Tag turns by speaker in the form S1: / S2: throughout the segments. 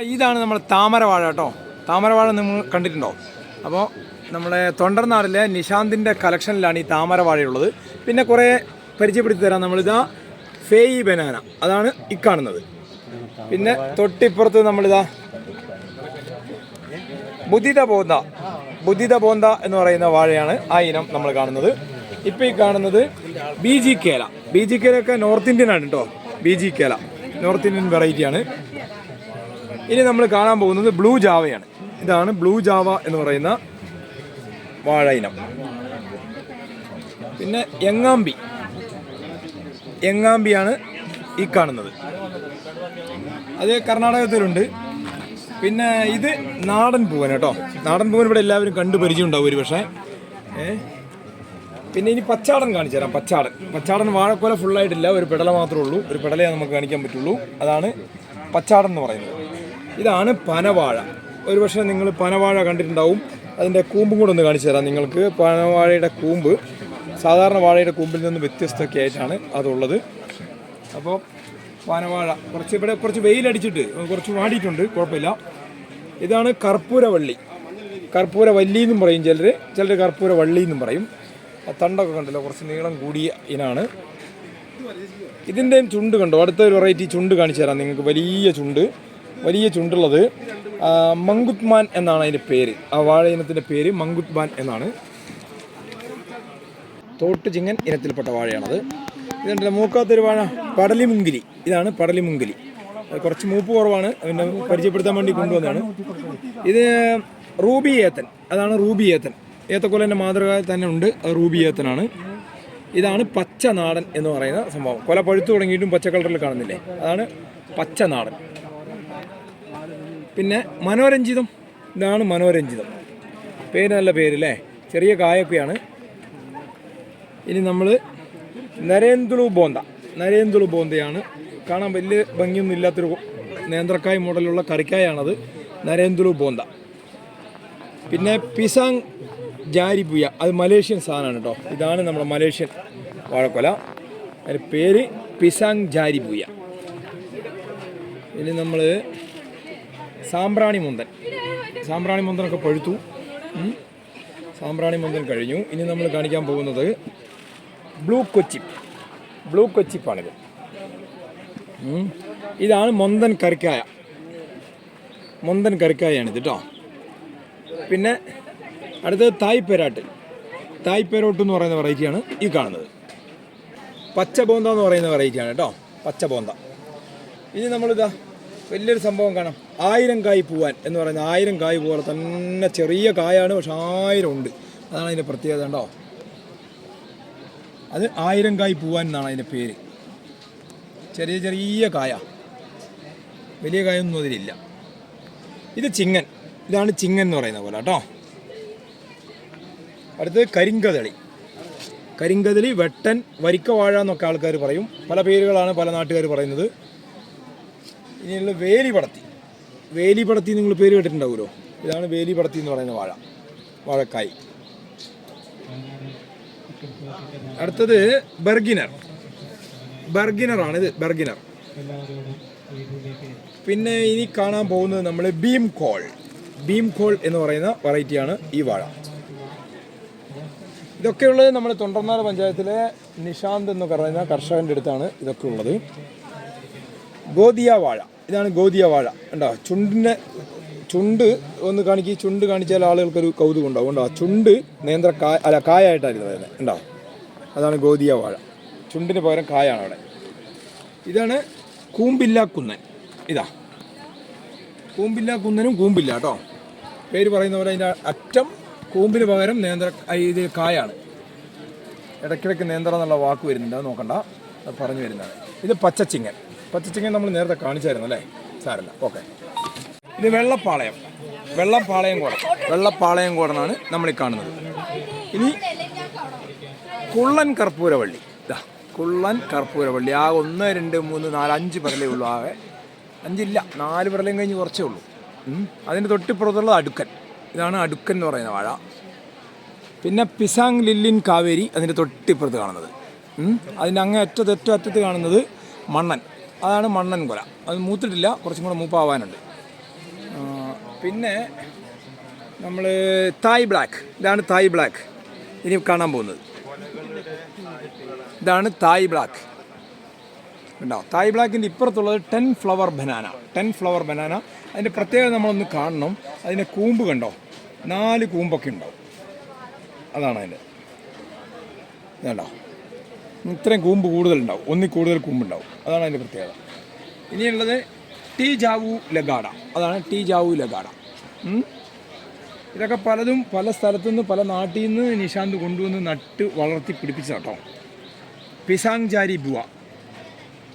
S1: ഇതാണ് നമ്മുടെ താമരവാഴ കേട്ടോ. താമരവാഴ നിങ്ങൾ കണ്ടിട്ടുണ്ടോ? അപ്പോൾ നമ്മുടെ തൊണ്ടർനാടിലെ നിശാന്തിന്റെ കളക്ഷനിലാണ് ഈ താമരവാഴയുള്ളത്. പിന്നെ കുറേ പരിചയപ്പെടുത്തി തരാം നമ്മളിതാ ഫേയി ബനാന. അതാണ് ഈ കാണുന്നത്. പിന്നെ തൊട്ടിപ്പുറത്ത് നമ്മളിതാ ബുദ്ധിത ബോന്ത ബുദ്ധിത ബോന്ത എന്ന് പറയുന്ന വാഴയാണ് ആ ഇനം നമ്മൾ കാണുന്നത്. ഇപ്പോൾ ഈ കാണുന്നത് ബി ജി കേല. ബി ജി കേലൊക്കെ നോർത്ത് ഇന്ത്യൻ ആണ് കേട്ടോ. ബി ജി കേല. നോർത്ത് ഇന്ത്യൻ വെറൈറ്റിയാണ്. ഇനി നമ്മൾ കാണാൻ പോകുന്നത് ബ്ലൂ ജാവയാണ്. ഇതാണ് ബ്ലൂ ജാവ എന്ന് പറയുന്ന വാഴ ഇനം. പിന്നെ എങ്ങാമ്പി. എങ്ങാമ്പിയാണ് ഈ കാണുന്നത്. അത് കർണാടകത്തിലുണ്ട്. പിന്നെ ഇത് നാടൻ പൂവൻ കേട്ടോ. നാടൻ പൂവൻ ഇവിടെ എല്ലാവരും കണ്ടു പരിചയം ഉണ്ടാവും ഒരു പക്ഷേ പിന്നെ ഇനി പച്ചാടൻ കാണിച്ചു തരാം പച്ചാടൻ. പച്ചാടൻ വാഴക്കോല ഫുള്ളായിട്ടില്ല ഒരു പെടല മാത്രമേ ഉള്ളൂ. ഒരു പെടലേ നമുക്ക് കാണിക്കാൻ പറ്റുള്ളൂ. അതാണ് പച്ചാടൻ എന്ന് പറയുന്നത്. ഇതാണ് പനവാഴ. ഒരുപക്ഷെ നിങ്ങൾ പനവാഴ കണ്ടിട്ടുണ്ടാവും. അതിന്റെ കൂമ്പും കൂടെ ഒന്ന് കാണിച്ചു തരാം നിങ്ങൾക്ക്. പനവാഴയുടെ കൂമ്പ് സാധാരണ വാഴയുടെ കൂമ്പിൽ നിന്ന് വ്യത്യസ്തമൊക്കെ ആയിട്ടാണ് അതുള്ളത്. അപ്പോൾ പനവാഴ കുറച്ച് ഇവിടെ കുറച്ച് വെയിലടിച്ചിട്ട് കുറച്ച് വാടിയിട്ടുണ്ട് കുഴപ്പമില്ല. ഇതാണ് കർപ്പൂരവള്ളി. കർപ്പൂര വല്ലി എന്നും പറയും ചിലർ ചിലർ കർപ്പൂരവള്ളി എന്നും പറയും. ആ തണ്ടൊക്കെ കണ്ടല്ലോ കുറച്ച് നീളം കൂടിയ ഇനാണ്. ഇതിന്റെയും ചുണ്ട് കണ്ടോ? അടുത്ത ഒരു വെറൈറ്റി ചുണ്ട് കാണിച്ചു തരാം നിങ്ങൾക്ക്. വലിയ ചുണ്ട്. വലിയ ചുണ്ടുള്ളത് മങ്കുത്മാൻ എന്നാണ് അതിന്റെ പേര്. ആ വാഴ ഇനത്തിന്റെ പേര് മങ്കുത്മാൻ എന്നാണ്. തോട്ട് ചിങ്ങൻ ഇനത്തിൽപ്പെട്ട വാഴയാണത്. ഇതുണ്ടല്ലോ മൂക്കാത്തൊരു വാഴ പടലിമുങ്കിലി. ഇതാണ് പടലിമുങ്കിലി. മുങ്കിലി കുറച്ച് മൂപ്പ് കുറവാണ് പിന്നെ പരിചയപ്പെടുത്താൻ വേണ്ടി കൊണ്ടുവന്നതാണ്. ഇത് റൂബി ഏത്തൻ. അതാണ് റൂബി ഏത്തൻ. ഏത്തക്കൊലേന്റെ മാതൃക തന്നെ ഉണ്ട് അത് റൂബി ഏത്തനാണ്. ഇതാണ് പച്ച നാടൻ എന്ന് പറയുന്ന സംഭവം. കൊല പഴുത്തു തുടങ്ങിയിട്ടും പച്ച കളറിൽ കാണുന്നില്ലേ? അതാണ് പച്ച നാടൻ. പിന്നെ മനോരഞ്ജിതം. ഇതാണ് മനോരഞ്ജിതം. പേര് നല്ല പേരല്ലേ ചെറിയ കായൊക്കെയാണ് ഇനി നമ്മൾ നരേന്ദ്രു ബോന്ത. നരേന്ദ്രു ബോന്തയാണ്. കാണാൻ വലിയ ഭംഗിയൊന്നും ഇല്ലാത്തൊരു നേന്ത്രക്കായ് മോഡലുള്ള കറിക്കായാണത് നരേന്ദ്രു ബോന്ത. പിന്നെ പിസാങ് ജാരിപുയ. അത് മലേഷ്യൻ സാധനമാണ് കേട്ടോ ഇതാണ് നമ്മുടെ മലേഷ്യൻ വാഴക്കൊല. അതിന്റെ പേര് പിസാങ് ജാരിപുയ. ഇനി നമ്മൾ സാമ്പ്രാണി മുന്തൻ. സാമ്പ്രാണി മുന്തനൊക്കെ പഴുത്തു. സാമ്പ്രാണി മുന്തൻ കഴിഞ്ഞു. ഇനി നമ്മൾ കാണിക്കാൻ പോകുന്നത് ബ്ലൂ കൊച്ചിപ്പ്. ബ്ലൂ കൊച്ചിപ്പാണിത്. ഇതാണ് മൊന്തൻ കറിക്കായ. മൊന്തൻ കറിക്കായാണിത് കേട്ടോ പിന്നെ അടുത്തത് തായ് പെരാട്ട് തായ് പെരോട്ട് എന്ന് പറയുന്ന വെറൈറ്റിയാണ് ഈ കാണുന്നത്. പച്ച ബോന്ത എന്ന് പറയുന്ന വെറൈറ്റിയാണ് കേട്ടോ പച്ച ബോന്ത ഇനി നമ്മളിതാ വലിയൊരു സംഭവം കാണാം. ആയിരം കായ് പൂവാൻ എന്ന് പറയുന്ന ആയിരം കായ് പോലെ തന്നെ ചെറിയ കായാണ് പക്ഷെ ആയിരം ഉണ്ട്. അതാണ് അതിന്റെ പ്രത്യേകത ഉണ്ടോ അത് ആയിരം കായ് പൂവാൻ എന്നാണ് അതിന്റെ പേര്. ചെറിയ ചെറിയ കായ. വലിയ കായൊന്നും അതിലില്ല. ഇത് ചിങ്ങൻ. ഇതാണ് ചിങ്ങൻ എന്ന് പറയുന്ന പോലെ കേട്ടോ. അടുത്തത് കരിങ്കതളി കരിങ്കതളി വെട്ടൻ വരിക്കവാഴ എന്നൊക്കെ ആൾക്കാർ പറയും. പല പേരുകളാണ് പല നാട്ടുകാർ പറയുന്നത്. ഇനിയുള്ള വേലിപടത്തി വേലിപടത്തി നിങ്ങൾ പേര് കേട്ടിട്ടുണ്ടാവുമല്ലോ? ഇതാണ് വേലി പടത്തി എന്ന് പറയുന്ന വാഴ വാഴക്കായ്. അടുത്തത് ബർഗിനർ. ബർഗിനറാണ് ഇത് ബർഗിനർ. പിന്നെ ഇനി കാണാൻ പോകുന്നത് നമ്മൾ ബീം കോൾ. ബീം കോൾ എന്ന് പറയുന്ന വെറൈറ്റിയാണ് ഈ വാഴ. ഇതൊക്കെ ഉള്ളത് നമ്മുടെ തൊണ്ടർനാട് പഞ്ചായത്തിലെ നിഷാന്ത് എന്ന് പറയുന്ന കർഷകന്റെ അടുത്താണ് ഇതൊക്കെ ഉള്ളത്. ഗോതിയ വാഴ. ഇതാണ് ഗോതിയ വാഴ. ഉണ്ടോ ചുണ്ടിനെ ചുണ്ട് ഒന്ന് കാണിക്കുക ചുണ്ട് കാണിച്ചാൽ ആളുകൾക്കൊരു കൗതുകം ഉണ്ടാവും. ഉണ്ടോ ചുണ്ട് നേന്ത്ര കായ അല്ല കായായിട്ടായിരുന്നു വരുന്നത് ഉണ്ടോ അതാണ് ഗോതിയ വാഴ. ചുണ്ടിന് പകരം കായാണ് അവിടെ. ഇതാണ് കൂമ്പില്ല കുന്നൻ ഇതാ. കൂമ്പില്ല കുന്നനും കൂമ്പില്ല കേട്ടോ. പേര് പറയുന്ന പോലെ അതിന്റെ അറ്റം കൂമ്പിന് പകരം നേന്ത്ര ഇത് കായാണ്. ഇടയ്ക്കിടയ്ക്ക് നേന്ത്ര എന്നുള്ള വാക്ക് വരുന്നുണ്ട്. അത് നോക്കണ്ട. അത് പറഞ്ഞു വരുന്നതാണ്. ഇത് പച്ചച്ചിങ്ങൻ. പച്ചച്ചിങ്ങൻ നമ്മൾ നേരത്തെ കാണിച്ചായിരുന്നു അല്ലേ? സാരല്ല. ഓക്കെ ഇത് വെള്ളപ്പാളയം. വെള്ളപ്പാളയം കോടം വെള്ളപ്പാളയം കോടനാണ് നമ്മൾ ഈ കാണുന്നത്. ഇനി കുള്ളൻ കർപ്പൂരവള്ളി ഇതാ കുള്ളൻ കർപ്പൂരവള്ളി ആ ഒന്ന് രണ്ട് മൂന്ന് നാല് അഞ്ച് പരലേ ഉള്ളൂ ആകെ. അഞ്ചില്ല നാല് പരലയും കഴിഞ്ഞ് കുറച്ചേ ഉള്ളൂ. അതിന്റെ തൊട്ടിപ്പുറത്തുള്ളത് അടുക്കൻ. ഇതാണ് അടുക്കൻ എന്ന് പറയുന്ന വാഴ. പിന്നെ പിസാങ് ലില്ലിൻ കാവേരി അതിന്റെ തൊട്ടിപ്പുറത്ത് കാണുന്നത്. അതിന്റെ അങ്ങേ അറ്റത്ത് അറ്റത്ത് കാണുന്നത് മണ്ണൻ. അതാണ് മണ്ണൻ കൊല. അത് മൂത്തിട്ടില്ല കുറച്ചും കൂടെ മൂപ്പാവാനുണ്ട്. പിന്നെ നമ്മൾ തായ് ബ്ലാക്ക്. ഇതാണ് തായ് ബ്ലാക്ക്. ഇനി കാണാൻ പോകുന്നത്. ഇതാണ് തായ് ബ്ലാക്ക്. ഉണ്ടാവും തായ് ബ്ലാക്കിന്റെ ഇപ്പുറത്തുള്ളത് ten flower banana. Ten flower banana. അതിന്റെ പ്രത്യേകത നമ്മളൊന്ന് കാണണം. അതിന്റെ കൂമ്പ് കണ്ടോ? നാല് കൂമ്പൊക്കെ ഉണ്ടാവും. അതാണ് അതിന്റെ ഇതുണ്ടോ? ഇത്രയും കൂമ്പ് കൂടുതലുണ്ടാവും. ഒന്നിൽ കൂടുതൽ കൂമ്പുണ്ടാവും. അതാണ് അതിന്റെ പ്രത്യേകത. ഇനിയുള്ളത് ടി ജാവു ലഗാഡ. അതാണ് ടി ജാവു ലഗാഡ. ഇതൊക്കെ പലതും പല സ്ഥലത്തു നിന്ന് പല നാട്ടിൽ നിന്ന് നിശാന്ത് കൊണ്ടുവന്ന് നട്ട് വളർത്തി പിടിപ്പിച്ചതാട്ടോ. പിസാങ് ജാരി ബുവ.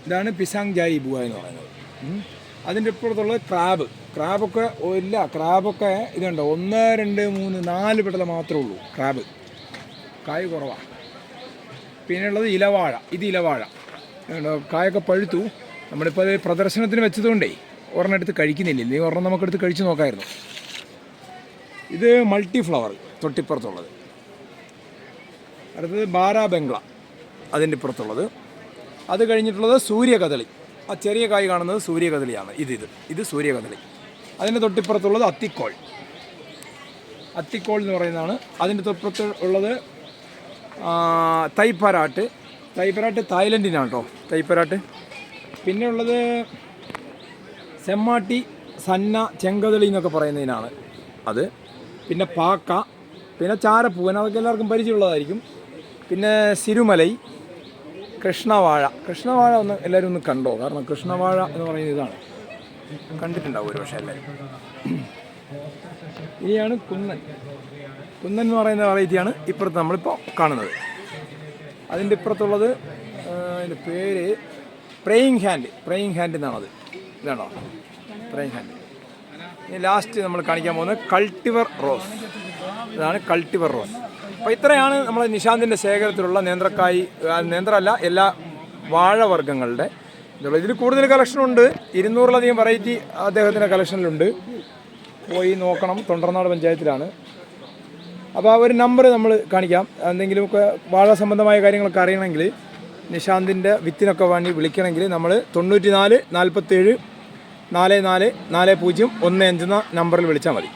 S1: ഇതാണ് പിസാങ് ജാരി ബുവ എന്ന് പറയുന്നത്. അതിന്റെ ഇപ്പുറത്തുള്ളത് ക്രാബ്. ക്രാബൊക്കെ ഇല്ല ക്രാബൊക്കെ ഇതുണ്ടോ? ഒന്ന് രണ്ട് മൂന്ന് നാല് പെടല മാത്രമേ ഉള്ളൂ ക്രാബ്. കായ് കുറവാണ് പിന്നെയുള്ളത് ഇലവാഴ. ഇത് ഇലവാഴ. കായൊക്കെ പഴുത്തു. നമ്മളിപ്പോൾ അത് പ്രദർശനത്തിന് വെച്ചതുകൊണ്ടേ ഒരെണ്ണം എടുത്ത് കഴിക്കുന്നില്ല. നീ ഒരെണ്ണം നമുക്കെടുത്ത് കഴിച്ച് നോക്കായിരുന്നു. ഇത് മൾട്ടി ഫ്ലവർ തൊട്ടിപ്പുറത്തുള്ളത്. അടുത്തത് ബാരാ ബംഗ്ല അതിന്റെ ഇപ്പുറത്തുള്ളത് അത് കഴിഞ്ഞിട്ടുള്ളത് സൂര്യകദളി. ആ ചെറിയ കായ് കാണുന്നത് സൂര്യകദളിയാണ്. ഇത് ഇത്. ഇത് സൂര്യകദളി. അതിന്റെ തൊട്ടിപ്പുറത്തുള്ളത് അത്തിക്കോൾ. അത്തിക്കോൾ എന്ന് പറയുന്നതാണ്. അതിന്റെ തൊട്ടിപ്പുറത്ത് ഉള്ളത് തൈപ്പരാട്ട്. തൈപ്പരാട്ട് തായ്ലൻഡിനാണ് കേട്ടോ തൈപ്പരാട്ട്. പിന്നെ ഉള്ളത് സെമ്മാട്ടി സന്ന ചെങ്കതളി എന്നൊക്കെ പറയുന്നതിനാണ് അത്. പിന്നെ പാക്ക പിന്നെ ചാരപ്പൂവൻ അതൊക്കെ എല്ലാവർക്കും പരിചയമുള്ളതായിരിക്കും. പിന്നെ സിരുമലൈ കൃഷ്ണവാഴ. കൃഷ്ണവാഴ ഒന്ന് എല്ലാവരും ഒന്ന് കണ്ടോ? കാരണം കൃഷ്ണവാഴ എന്ന് പറയുന്ന ഇതാണ്. കണ്ടിട്ടുണ്ടാവും ഒരു പക്ഷേ എല്ലാവരും. ഇനിയാണ് കുന്നൻ. കുന്നൻ എന്ന് പറയുന്ന വെറൈറ്റിയാണ് ഇപ്പുറത്ത് നമ്മളിപ്പോൾ കാണുന്നത്. അതിന്റെ ഇപ്പുറത്തുള്ളത് അതിന്റെ പേര് പ്രേയിങ് ഹാൻഡ് പ്രേയിങ് ഹാൻഡ് എന്നാണത്. ഇതാണോ? പ്രേയിങ് ഹാൻഡ് ഇനി ലാസ്റ്റ് നമ്മൾ കാണിക്കാൻ പോകുന്നത് കൾട്ടിവർ റോസ് ഇതാണ് കൾട്ടിവർ റോസ് അപ്പോൾ ഇത്രയാണ് നമ്മൾ നിശാന്തിന്റെ ശേഖരത്തിലുള്ള നേന്ത്രക്കായി നേന്ത്രമല്ല എല്ലാ വാഴവർഗങ്ങളുടെ ഇതുള്ള ഇതിൽ കൂടുതൽ കളക്ഷനുണ്ട് ഇരുന്നൂറിലധികം വെറൈറ്റി അദ്ദേഹത്തിന്റെ കളക്ഷനിലുണ്ട് പോയി നോക്കണം. തൊണ്ടർനാട് പഞ്ചായത്തിലാണ്. അപ്പോൾ ആ ഒരു നമ്പർ നമ്മൾ കാണിക്കാം. എന്തെങ്കിലുമൊക്കെ വാഴ സംബന്ധമായ കാര്യങ്ങളൊക്കെ അറിയണമെങ്കിൽ നിശാന്തിന്റെ വിത്തിനൊക്കെ വേണ്ടി വിളിക്കണമെങ്കിൽ നമ്മൾ തൊണ്ണൂറ്റി നാല് നാൽപ്പത്തേഴ് നാല് നാല് നാല് പൂജ്യം ഒന്ന് അഞ്ച് എന്ന നമ്പറിൽ വിളിച്ചാൽ മതി.